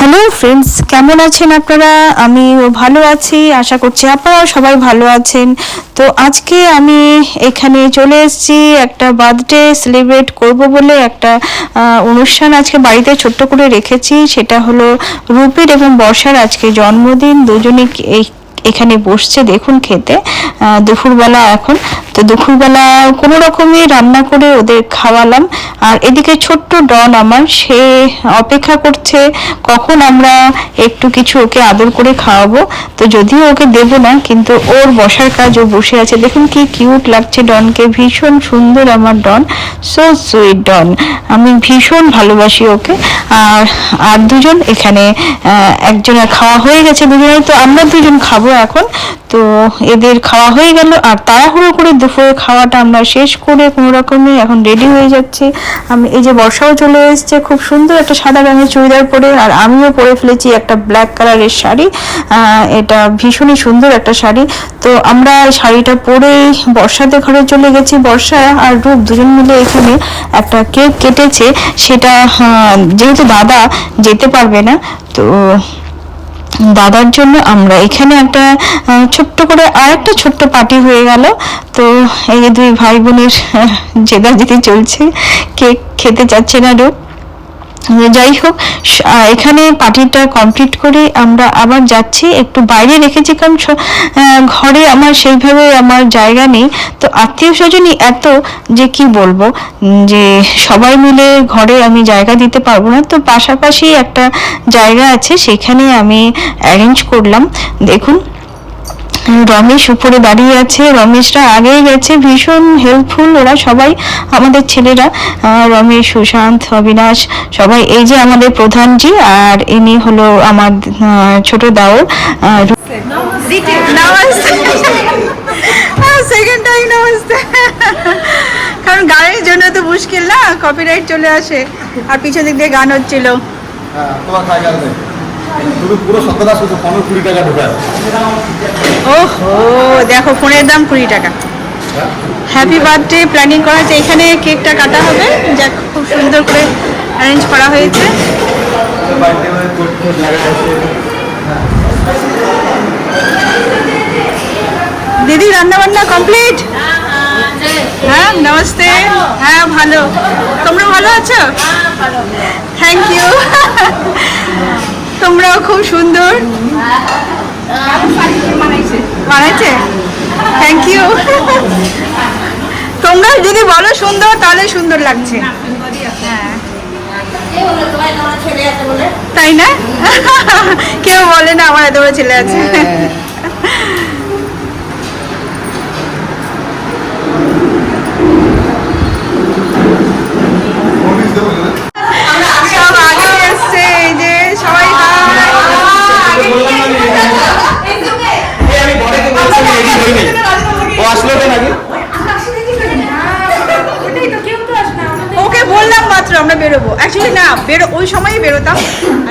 Hello friends কেমন আছেন আপনারা? আমি ভালো আছি। আশা করছি আপনারাও সবাই ভালো আছেন। তো আজকে আমি এখানে চলে এসেছি। একটা বার্থডে সেলিব্রেট করব বলে একটা অনুষ্ঠান আজকে বাড়িতে ছোট্ট করে রেখেছি। সেটা হলো রূপের এবং বর্ষার আজকে জন্মদিন। দুজনে এই এখানে বসছে দেখুন খেতে। দুপুরবেলা এখন। তো দুপুরবেলা কোনো রকমই রান্না করে ওদের খাওয়ালাম। আর এদিকে ছোট্ট ডন আমার, সে অপেক্ষা করছে কখন আমরা একটু কিছু ওকে আদর করে খাওয়াবো। তো যদিও ওকে দেবো না, কিন্তু ওর বসার কাজ ও বসে আছে। দেখুন কি কিউট লাগছে ডনকে। ভীষণ সুন্দর আমার ডন। সো সুইট ডন। আমি ভীষণ ভালোবাসি ওকে। আর আর দুজন এখানে একজনের খাওয়া হয়ে গেছে দুজনের তো আমরা দুজন খাব এখন। তো এদের খাওয়া হয়ে গেল, আর তাড়াহুড়ো করে দুপুরে খাওয়াটা আমরা শেষ করে কোনো রকমে এখন রেডি হয়ে যাচ্ছি। আমি এই যে বর্ষাও চলে এসেছে, খুব সুন্দর একটা সাদা রঙের চুড়িদার পরে, আর আমিও পরে ফেলেছি একটা ব্ল্যাক কালারের শাড়ি। এটা ভীষণই সুন্দর একটা শাড়ি। তো আমরা শাড়িটা পরেই বর্ষাতে ঘরে চলে গেছি। বর্ষা আর রূপ দুজন মিলে এখানে একটা কেক কেটেছে। সেটা যেহেতু দাদা যেতে পারবে না, তো দাদার জন্য আমরা এখানে একটা ছোট্ট করে আর একটা ছোট্ট পার্টি হয়ে গেল। তো এই দুই ভাই বোনের জেদাজেদি চলছে। কেক খেতে চাচ্ছে না রূপ। যাই হোক এখানে পার্টিটা কমপ্লিট করে আমরা আবার যাচ্ছি। একটু বাইরে রেখেছি কারণ ঘরে আমার সেইভাবে আমার জায়গা নেই। তো আত্মীয় স্বজনই এত যে কি বলব যে সবাই মিলে ঘরে আমি জায়গা দিতে পারব না। তো পাশাপাশি একটা জায়গা আছে, সেখানে আমি অ্যারেঞ্জ করলাম। দেখুন রমেশ উপরে দাঁড়িয়ে আছে। রমেশরা আগেই গেছে। ভীষণ হেল্পফুল ওরা সবাই আমাদের ছেলেরা। রমেশ সুশান্ত অবিনাশ সবাই। এই যে আমাদের প্রধানজি আর ইনি হলো আমার ছোট দাওর নমস্তে। সেকেন্ড টাইম নমস্তে। কারণ গানের জন্য তো মুশকিল না কপিরাইট চলে আসে। আর পিছন দিক দিয়ে গান হচ্ছিল। হ্যাঁ তোমার তুমি পুরো সত্যতা শুধু পনেরো কুড়ি টাকা ঢোকায়। ওহো দেখো ফোনের দাম কুড়ি টাকা। হ্যাপি বার্থডে প্ল্যানিং করা হয়েছে। এখানে কেকটা কাটা হবে। যাক খুব সুন্দর করে অ্যারেঞ্জ করা হয়েছে। দিদি রান্না বান্না কমপ্লিট হ্যাঁ নমস্তে। হ্যাঁ ভালো। তোমরা ভালো আছো? থ্যাংক ইউ তোমরাও খুব সুন্দর। বানাইছে? থ্যাংক ইউ তোমরা যদি বলো সুন্দর, তাহলে সুন্দর লাগছে। হ্যাঁ তাই না? কেউ বলে না আমার এত ছেলে আছে সব আগে এসছে এই যে সবাই hi। আমি বড়কে বলছি আমি রেডি হইনি ও আসলো ওকে বললাম মাত্র আমরা বেরোবো। অ্যাকচুয়ালি না বেরো ওই সময়ই বেরোতাম।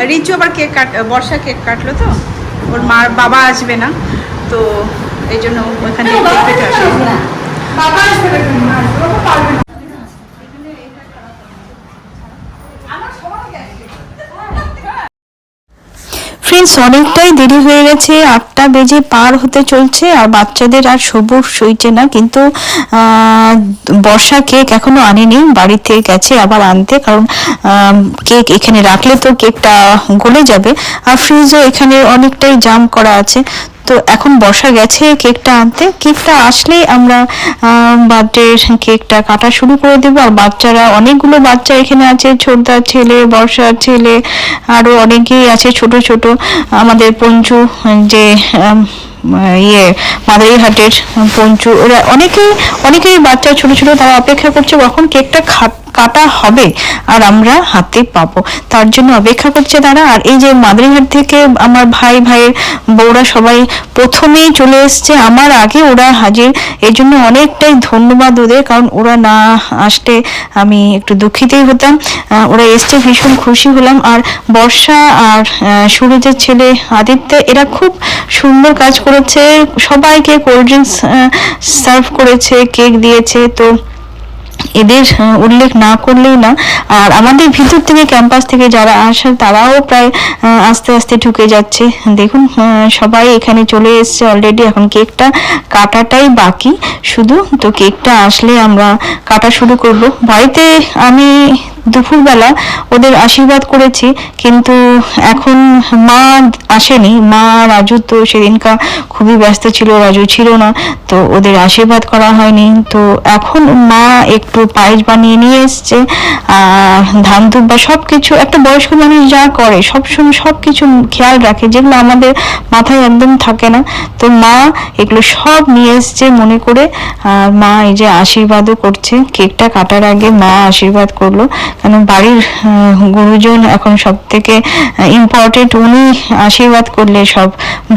রিচু আবার কেক কাট বর্ষা কেক কাটলো তো। ওর মার বাবা আসবে না তো এই জন্য ওইখানে কেক কেটে আসবে ফ্রেন্ডস অনেকটাই দেরি হয়ে গেছে। আটটা বেজে পার হতে চলছে আর বাচ্চাদের আর সবুজ সইছে না। কিন্তু বর্ষা কেক এখনও আনেনি। বাড়িতে গেছে আবার আনতে। কারণ কেক এখানে রাখলে তো কেকটা গলে যাবে। আর ফ্রিজও এখানে অনেকটাই জাম করা আছে। তো এখন বর্ষা গেছে কেকটা আনতে। কেকটা আসলেই আমরা বার্থডে কেকটা কাটা শুরু করে দেবো। আর বাচ্চারা, অনেকগুলো বাচ্চা এখানে আছে ছোটদার ছেলে বর্ষার ছেলে আরও অনেকেই আছে, ছোট ছোট। আমাদের পঞ্চু, যে ইয়ে মাদারিহাটের পঞ্চু ওরা অনেকেই অনেকেই বাচ্চা, ছোট ছোট, তারা অপেক্ষা করছে কখন কেকটা কাটা হবে আর আমরা হাতে পাবো। তার জন্য অপেক্ষা করছে তারা। আর এই যে মাদারিহাট থেকে আমার ভাই, ভাইয়ের বউরা সবাই প্রথমেই চলে এসছে। আমার আগে ওরা হাজির। এই জন্য অনেকটাই ধন্যবাদ ওদের, কারণ ওরা না আসলে আমি একটু দুঃখিতই হতাম। ওরা এসছে, ভীষণ খুশি হলাম। আর বর্ষা আর সুরজের ছেলে আদিত্য, এরা খুব সুন্দর কাজ করেছে, সবাইকে কোল্ড ড্রিঙ্কস সার্ভ করেছে কেক দিয়েছে, তো এদের উল্লেখ না করলেই না। আর আমাদের ভিতর থেকে ক্যাম্পাস থেকে যারা আসে তারাও প্রায় আস্তে আস্তে ঢুকে যাচ্ছে। দেখুন সবাই এখানে চলে এসছে অলরেডি এখন কেকটা কাটাটাই বাকি। শুধু তো কেকটা আসলে আমরা কাটা শুরু করব। বাড়িতে আমি দুপুরবেলা ওদের আশীর্বাদ করেছি, কিন্তু এখন মা আসেনি। মা, রাজু তো সেদিনকা খুবই ব্যস্ত ছিল, রাজু ছিল না, তো ওদের আশীর্বাদ করা হয়নি। তো এখন মা একটু পায়েস বানিয়ে নিয়ে এসছে ধান দুব্বা সব কিছু একটা বয়স্ক মানুষ যা করে, সবসময় সব কিছু খেয়াল রাখে, যেগুলো আমাদের মাথায় একদম থাকে না। তো মা এগুলো সব নিয়ে এসছে মনে করে মা এই যে আশীর্বাদও করছে। কেকটা কাটার আগে মা আশীর্বাদ করল। কারণ বাড়ির গুরুজন এখন সব থেকে ইম্পর্টেন্ট উনি আশীর্বাদ করলে সব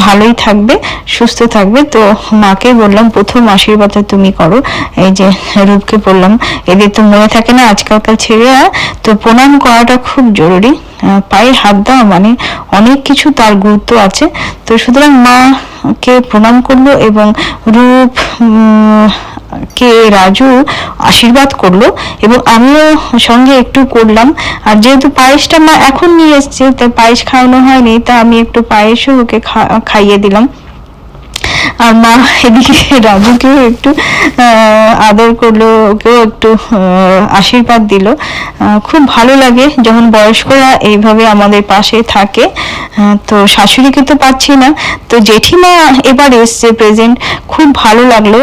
ভালোই থাকবে, সুস্থ থাকবে। তো মাকে বললাম, প্রথম আশীর্বাদটা তুমি করো। এই যে রূপকে বললাম, এদের তো মনে থাকে না আজকালকার ছেলেরা? তো প্রণাম করাটা খুব জরুরি। পায়ে হাত দেওয়া মানে অনেক কিছু তার গুরুত্ব আছে। তো সুতরাং মাকে প্রণাম করল এবং রূপ কে রাজু আশীর্বাদ করল এবং আমিও সঙ্গে একটু করলাম। আর যেহেতু পায়েসটা মা এখন নিয়ে এসছে, তাই পায়েস খাওয়ানো হয়নি, তা আমি একটু পায়েসও ওকে খাইয়ে দিলাম। আর মা এদিকে রাজুকেও একটু আদর করল, ওকেও একটু আশীর্বাদ দিল। খুব ভালো লাগে যখন বয়স্করা এইভাবে আমাদের পাশে থাকে। তো শাশুড়িকে তো পাচ্ছি না। তো জেঠিমা এবার এসছে প্রেজেন্ট খুব ভালো লাগল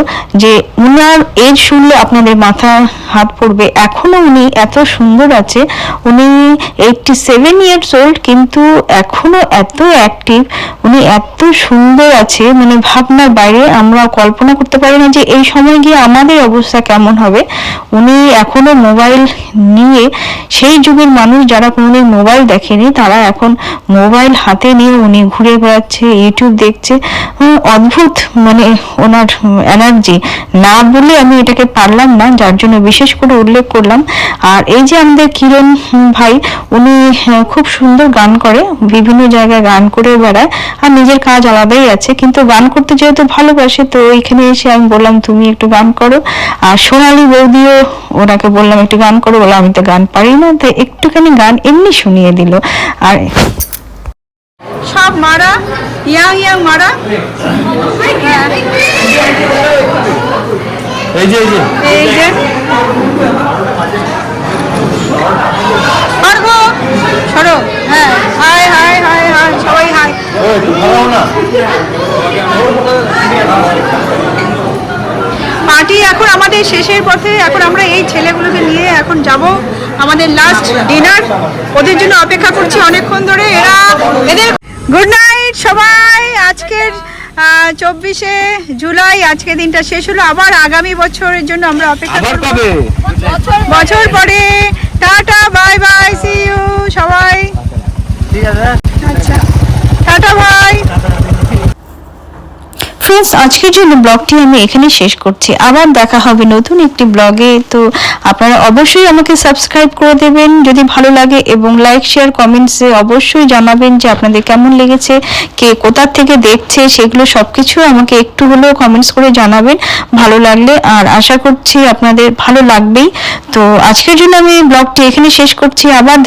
যে উনার এজ শুনলে আপনাদের মাথা হাত পড়বে। এখনও উনি এত সুন্দর আছে। উনি এইটটি সেভেন ইয়ার্স ওল্ড কিন্তু এখনও এত অ্যাক্টিভ উনি এত সুন্দর আছে মানে ভাবনার বাইরে আমরা কল্পনা করতে পারি না যে এই সময় গিয়ে আমাদের অবস্থা কেমন হবে। উনি এখনও মোবাইল নিয়ে, সেই যুগের মানুষ যারা কোনোদিন মোবাইল দেখেনি, তারা এখন মোবাইল হাতে নিয়ে উনি ঘুরে বেড়াচ্ছে, ইউটিউব দেখছে। অদ্ভুত মানে ওনার এনার্জি। না বলে আমি এটাকে পারলাম না, যার জন্য বিশেষ করে উল্লেখ করলাম। আর এই যে আমাদের কিরণ ভাই, উনি খুব সুন্দর গান করে, বিভিন্ন জায়গায় গান করে বেড়ায়। আর নিজের কাজ আলাদাই আছে, কিন্তু গান করতে যেহেতু ভালোবাসে তো এখানে এসে আমি বললাম তুমি একটু গান করো। আর সোনালী বৌদিও ওনাকে বললাম একটু গান করো। বলে আমি তো গান পারি না। তো একটুখানি গান এমনি শুনিয়ে দিল। আর সব মারা ইয়াং ইয়াং মারা। এই যে এই যে। এই যে। সরো। হ্যাঁ হাই হাই হাই হাই সবাই হাই। পার্টি এখন আমাদের শেষের পথে। এখন আমরা এই ছেলেগুলোকে নিয়ে এখন যাব। আমাদের লাস্ট ডিনার ওদের জন্য অপেক্ষা করছি অনেকক্ষণ ধরে। এরা এদের গুড নাইট সবাই। আজকের চব্বিশে জুলাই আজকে দিনটা শেষ হলো। আবার আগামী বছরের জন্য আমরা অপেক্ষা করব। বছর পরে টাটা বাই বাই সি ইউ সবাই আচ্ছা টাটা ভাই ফ্রেন্ডস আজকের জন্য ব্লগটি আমি এখানে শেষ করছি। আবার দেখা হবে নতুন একটি ব্লগে। তো আপনারা অবশ্যই আমাকে সাবস্ক্রাইব করে দেবেন যদি ভালো লাগে এবং লাইক শেয়ার কমেন্টসে অবশ্যই জানাবেন যে আপনাদের কেমন লেগেছে, কে কোথার থেকে দেখছে, সেগুলো সব কিছু আমাকে একটু হলেও কমেন্টস করে জানাবেন। ভালো লাগলে আর আশা করছি আপনাদের ভালো লাগবেই। তো আজকের জন্য আমি ব্লগটি এখানে শেষ করছি। আবার